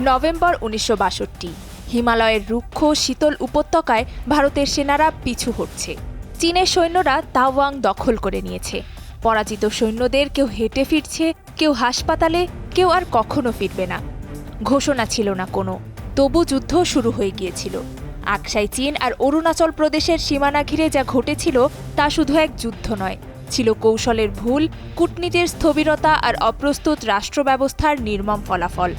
November উনিশশো বাষট্টি। হিমালয়ের রুক্ষ শীতল উপত্যকায় ভারতের সেনারা পিছু হটছে। চীনের সৈন্যরা তাওয়াং দখল করে নিয়েছে। পরাজিত সৈন্যদের কেউ হেঁটে ফিরছে, কেউ হাসপাতালে, কেউ আর কখনো ফিরবে না। ঘোষণা ছিল না কোনো। তবু যুদ্ধ শুরু হয়ে গিয়েছিল। আকসাই চীন আর অরুণাচল প্রদেশের সীমানা ঘিরে যা ঘটেছিল, তা শুধু এক যুদ্ধ নয়। ছিল কৌশলের ভুল, কূটনীতির স্থবিরতা আর অপ্রস্তুত রাষ্ট্র ব্যবস্থার নির্মম ফলাফল।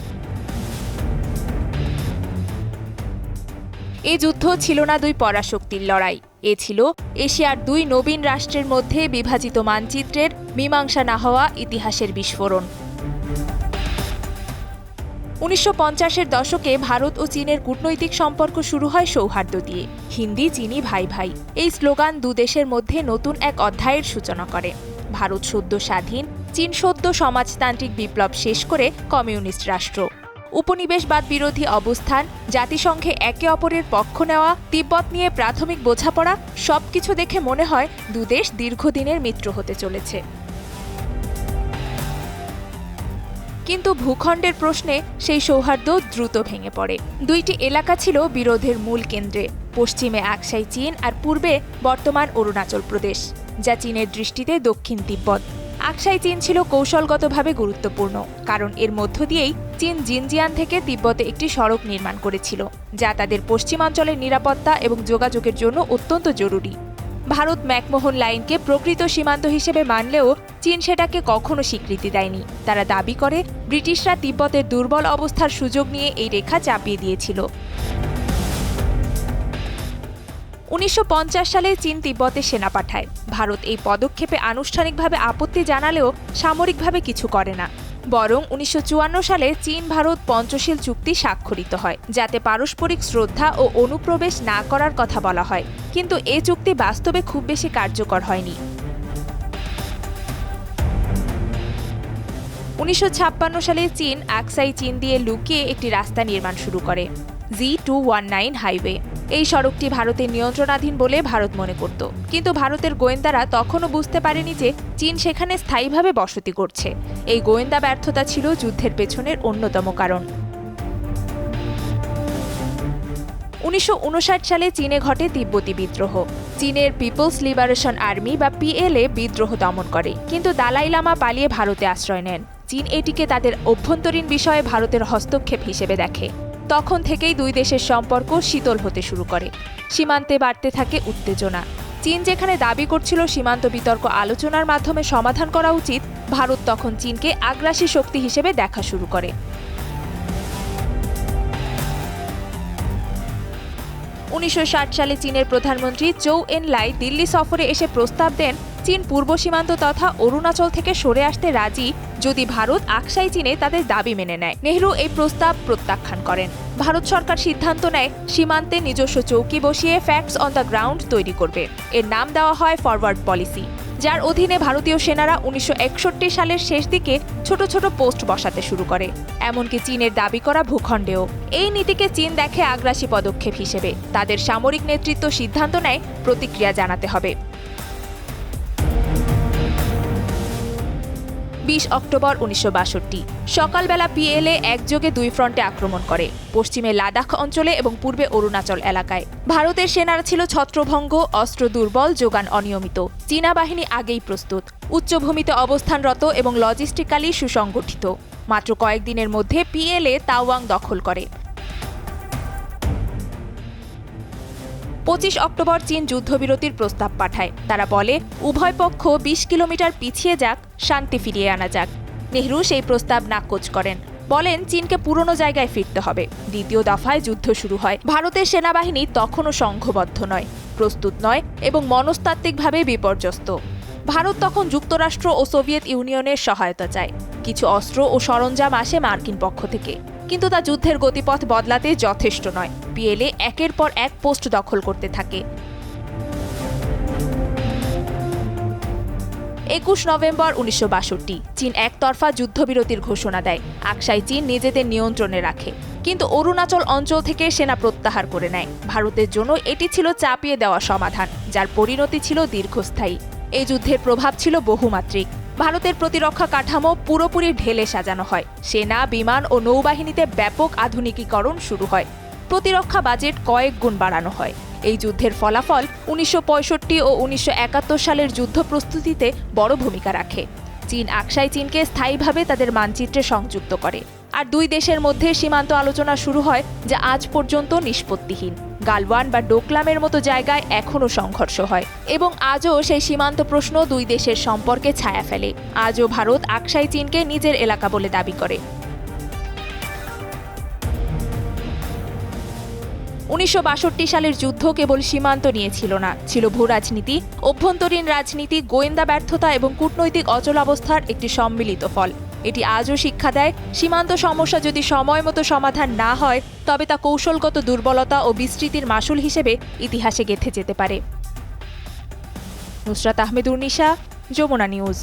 এই যুদ্ধ ছিল না দুই পরাশক্তির লড়াই। এ ছিল এশিয়ার দুই নবীন রাষ্ট্রের মধ্যে বিভাজিত মানচিত্রের মীমাংসা না হওয়া ইতিহাসের বিস্ফোরণ। উনিশশো পঞ্চাশের দশকে ভারত ও চীনের কূটনৈতিক সম্পর্ক শুরু হয় সৌহার্দ্য দিয়ে। হিন্দি, চিনি, ভাই ভাই। এই স্লোগান দু দেশের মধ্যে নতুন এক অধ্যায়ের সূচনা করে। ভারত সদ্য স্বাধীন, চীন সদ্য সমাজতান্ত্রিক বিপ্লব শেষ করে কমিউনিস্ট রাষ্ট্র। উপনিবেশবাদ বিরোধী অবস্থান, জাতিসংঘে একে অপরের পক্ষ নেওয়া, তিব্বত নিয়ে প্রাথমিক বোঝাপড়া, সবকিছু দেখে মনে হয় দুদেশ দীর্ঘদিনের মিত্র হতে চলেছে। কিন্তু ভূখণ্ডের প্রশ্নে সেই সৌহার্দ্য দ্রুত ভেঙে পড়ে। দুইটি এলাকা ছিল বিরোধের মূল কেন্দ্রে, পশ্চিমে আকসাই চীন আর পূর্বে বর্তমান অরুণাচল প্রদেশ, যা চীনের দৃষ্টিতে দক্ষিণ তিব্বত। আকসাই চীন ছিল কৌশলগতভাবে গুরুত্বপূর্ণ, কারণ এর মধ্য দিয়েই চীন জিনজিয়ান থেকে তিব্বতে একটি সড়ক নির্মাণ করেছিল, যা তাদের পশ্চিমাঞ্চলের নিরাপত্তা এবং যোগাযোগের জন্য অত্যন্ত জরুরি। ভারত ম্যাকমোহন লাইনকে প্রকৃত সীমান্ত হিসেবে মানলেও চীন সেটাকে কখনো স্বীকৃতি দেয়নি। তারা দাবি করে, ব্রিটিশরা তিব্বতের দুর্বল অবস্থার সুযোগ নিয়ে এই রেখা চাপিয়ে দিয়েছিল। উনিশশো পঞ্চাশ সালে চীন তিব্বতে সেনা পাঠায়। ভারত এই পদক্ষেপে আনুষ্ঠানিকভাবে আপত্তি জানালেও সামরিকভাবে কিছু করে না। বরং উনিশশো চুয়ান্ন সালে চীন ভারত পঞ্চশীল চুক্তি স্বাক্ষরিত হয়, যাতে পারস্পরিক শ্রদ্ধা ও অনুপ্রবেশ না করার কথা বলা হয়। কিন্তু এ চুক্তি বাস্তবে খুব বেশি কার্যকর হয়নি। উনিশশো ছাপ্পান্ন সালে চীন আকসাই চীন দিয়ে লুকিয়ে একটি রাস্তা নির্মাণ শুরু করে। G two one nine highway এই সড়কটি ভারতের নিয়ন্ত্রণাধীন বলে ভারত মনে করত। কিন্তু ভারতের গোয়েন্দারা তখনও বুঝতে পারেনি যে চীন সেখানে স্থায়ীভাবে বসতি করছে। এই গোয়েন্দা ব্যর্থতা ছিল যুদ্ধের পেছনের অন্যতম কারণ। উনিশশো উনষাট সালে চীনে ঘটে তিব্বতী বিদ্রোহ। চীনের পিপলস লিবারেশন আর্মি বা পিএলএ বিদ্রোহ দমন করে। কিন্তু দালাই লামা পালিয়ে ভারতে আশ্রয় নেন। চীন এটিকে তাদের অভ্যন্তরীণ বিষয়ে ভারতের হস্তক্ষেপ হিসেবে দেখে। তখন থেকেই দুই দেশের সম্পর্ক শীতল হতে শুরু করে। সীমান্তে বাড়তে থাকে উত্তেজনা। চীন যেখানে দাবি করছিল সীমান্ত বিতর্ক আলোচনার মাধ্যমে সমাধান করা উচিত, ভারত তখন চীনকে আগ্রাসী শক্তি হিসেবে দেখা শুরু করে। উনিশশো ষাট সালে চীনের প্রধানমন্ত্রী চৌ এন লাই দিল্লি সফরে এসে প্রস্তাব দেন চীন পূর্ব সীমান্ত তথা অরুণাচল থেকে সরে আসতে রাজি যদি ভারত আকসাই চীনে তাদের দাবি মেনে নেয়। নেহরু এই প্রস্তাব প্রত্যাখ্যান করেন। ভারত সরকার সিদ্ধান্ত নেয়, সীমান্তে নিজস্ব চৌকি বসিয়ে ফ্যাক্টস অন দ্য গ্রাউন্ড তৈরি করবে। এর নাম দেওয়া হয় ফরওয়ার্ড পলিসি যার অধীনে ভারতীয় সেনারা উনিশশো একষট্টি সালের শেষ দিকে ছোট ছোট পোস্ট বসাতে শুরু করে। এমনকি চীনের দাবি করা ভূখণ্ডেও। এই নীতিকে চীন দেখে আগ্রাসী পদক্ষেপ হিসেবে। তাদের সামরিক নেতৃত্ব সিদ্ধান্ত নেয়, প্রতিক্রিয়া জানাতে হবে। বিশ অক্টোবর উনিশশো বাষট্টি। সকালবেলা পিএলএ একযোগে দুই ফ্রন্টে আক্রমণ করে। পশ্চিমে লাদাখ অঞ্চলে এবং পূর্বে অরুণাচল এলাকায়। ভারতের সেনারা ছিল ছত্রভঙ্গ, অস্ত্র দুর্বল, যোগান অনিয়মিত। চীনা বাহিনী আগেই প্রস্তুত। উচ্চভূমিতে অবস্থানরত এবং লজিস্টিক্যালি সুসংগঠিত। মাত্র কয়েকদিনের মধ্যে পিএলএ তাওয়াং দখল করে। পঁচিশ অক্টোবর চীন যুদ্ধবিরতির প্রস্তাব পাঠায়। তারা বলে, উভয় পক্ষ বিশ কিলোমিটার পিছিয়ে যাক, শান্তি ফিরিয়ে আনা যাক। নেহরু সেই প্রস্তাব নাকচ করেন। বলেন, চীনকে পুরনো জায়গায় ফিরতে হবে। দ্বিতীয় দফায় যুদ্ধ শুরু হয়। ভারতের সেনাবাহিনী তখনও সংঘবদ্ধ নয়, প্রস্তুত নয় এবং মনস্তাত্ত্বিকভাবে বিপর্যস্ত। ভারত তখন যুক্তরাষ্ট্র ও সোভিয়েত ইউনিয়নের সহায়তা চায়। কিছু অস্ত্র ও সরঞ্জাম আসে মার্কিন পক্ষ থেকে। কিন্তু তা যুদ্ধের গতিপথ বদলাতে যথেষ্ট নয়। পিএলএ একের পর এক পোস্ট দখল করতে থাকে। একুশ নভেম্বর উনিশশো বাষট্টি, চীন একতরফা যুদ্ধবিরতির ঘোষণা দেয়। আকসাই চীন নিজেদের নিয়ন্ত্রণে রাখে। কিন্তু অরুণাচল অঞ্চল থেকে সেনা প্রত্যাহার করে নেয়। ভারতের জন্য এটি ছিল চাপিয়ে দেওয়া সমাধান, যার পরিণতি ছিল দীর্ঘস্থায়ী। এই যুদ্ধের প্রভাব ছিল বহুমাত্রিক। ভারতের প্রতিরক্ষা কাঠামো পুরোপুরি ঢেলে সাজানো হয়। সেনা, বিমান ও নৌবাহিনীতে ব্যাপক আধুনিকীকরণ শুরু হয়। প্রতিরক্ষা বাজেট কয়েক গুণ বাড়ানো হয়। এই যুদ্ধের ফলাফল উনিশশো পঁয়ষট্টি ও উনিশশো একাত্তর সালের যুদ্ধ প্রস্তুতিতে বড় ভূমিকা রাখে। চীন আকসাই চীনকে স্থায়ীভাবে তাদের মানচিত্রে সংযুক্ত করে। আর দুই দেশের মধ্যে সীমান্ত আলোচনা শুরু হয়, যা আজ পর্যন্ত নিষ্পত্তিহীন। গালওয়ান বা ডোকলামের মতো জায়গায় এখনও সংঘর্ষ হয় এবং আজও সেই সীমান্ত প্রশ্ন দুই দেশের সম্পর্কে ছায়া ফেলে। আজও ভারত আকসাই চীনকে নিজের এলাকা বলে দাবি করে। উনিশশো বাষট্টি সালের যুদ্ধ কেবল সীমান্ত নিয়ে ছিল না, ছিল ভূ রাজনীতি, অভ্যন্তরীণ রাজনীতি, গোয়েন্দা ব্যর্থতা এবং কূটনৈতিক অচলাবস্থার একটি সম্মিলিত ফল। এটি আজও শিক্ষা দেয়, সীমান্ত সমস্যা যদি সময় মতো সমাধান না হয়, তবে তা কৌশলগত দুর্বলতা ও বিস্তৃতির মাসুল হিসেবে ইতিহাসে গেঁথে যেতে পারে। নুসরাত আহমেদুর নিশা যমুনা নিউজ।